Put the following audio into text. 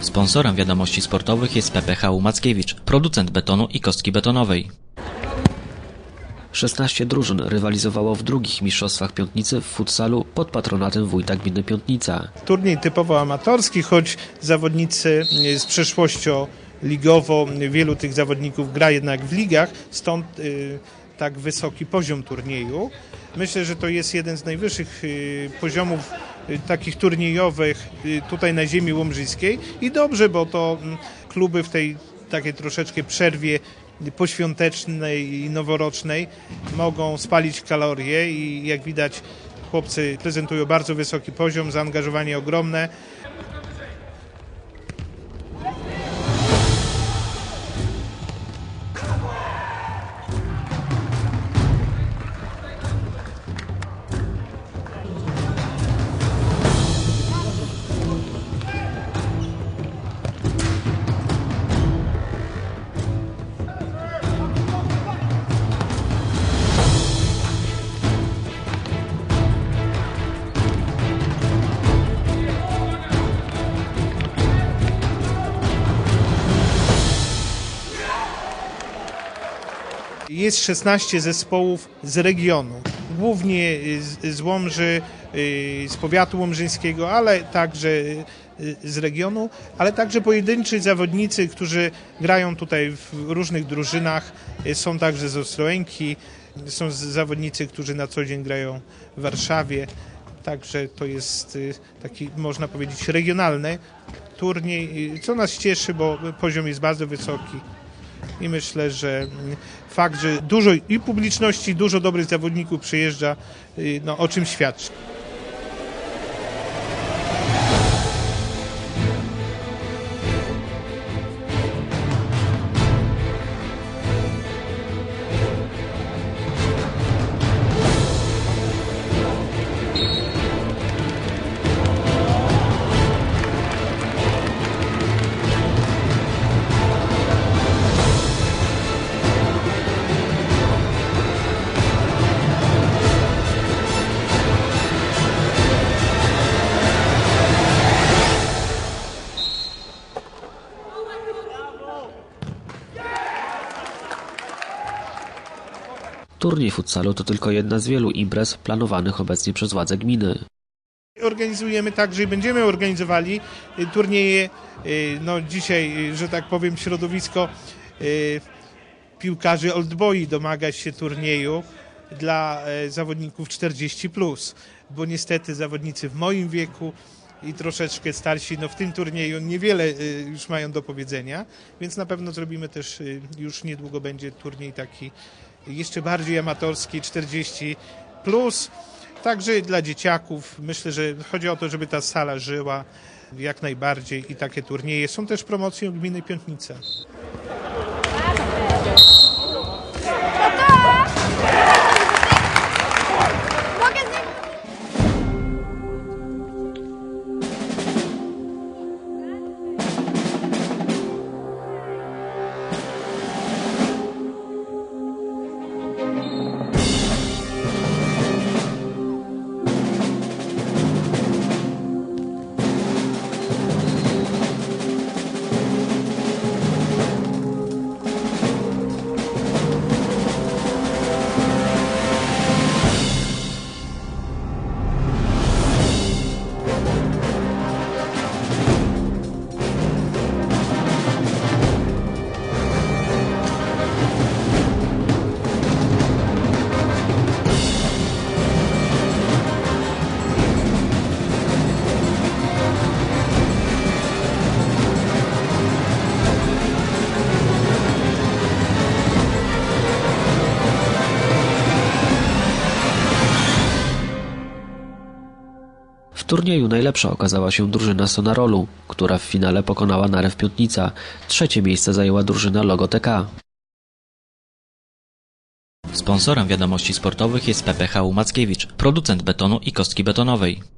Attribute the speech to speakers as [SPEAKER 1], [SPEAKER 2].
[SPEAKER 1] Sponsorem wiadomości sportowych jest PPH Mackiewicz, producent betonu i kostki betonowej. 16 drużyn rywalizowało w drugich mistrzostwach Piątnicy w futsalu pod patronatem wójta gminy Piątnica.
[SPEAKER 2] Turniej typowo amatorski, choć zawodnicy z przeszłością ligową, wielu tych zawodników gra jednak w ligach, stąd y, tak wysoki poziom turnieju. Myślę, że to jest jeden z najwyższych y, poziomów takich turniejowych y, tutaj na ziemi łomżyńskiej i dobrze, bo to mm, kluby w tej takiej troszeczkę przerwie poświątecznej i noworocznej mogą spalić kalorie i jak widać chłopcy prezentują bardzo wysoki poziom, zaangażowanie ogromne. Jest 16 zespołów z regionu, głównie z, z Łomży, y, z powiatu łomżyńskiego, ale także y, z regionu, ale także pojedynczy zawodnicy, którzy grają tutaj w różnych drużynach. Y, Są także z Ostrołęki, są zawodnicy, którzy na co dzień grają w Warszawie. Także to jest y, taki, można powiedzieć, regionalny turniej, y, co nas cieszy, bo poziom jest bardzo wysoki i myślę, że mm, fakt, że dużo i publiczności, dużo dobrych zawodników przyjeżdża, y, no, o czym świadczy.
[SPEAKER 1] Turniej futsalu to tylko jedna z wielu imprez planowanych obecnie przez władze gminy.
[SPEAKER 2] Organizujemy także i będziemy organizowali y, turnieje, y, no dzisiaj, y, że tak powiem, środowisko piłkarzy oldboi domaga się turnieju dla e, zawodników 40+, plus, bo niestety zawodnicy w moim wieku i troszeczkę starsi, no w tym turnieju niewiele y, już mają do powiedzenia, więc na pewno zrobimy też, y, już niedługo będzie turniej taki jeszcze bardziej amatorski, 40+, plus. Także dla dzieciaków. Myślę, że chodzi o to, żeby ta sala żyła jak najbardziej i takie turnieje. Są też promocje gminy Piątnica.
[SPEAKER 1] Turnieju najlepsza okazała się drużyna Sonarolu, która w finale pokonała Narew Piątnica. Trzecie miejsce zajęła drużyna Logoteka. Sponsorem wiadomości sportowych jest PPH Mackiewicz, producent betonu i kostki betonowej.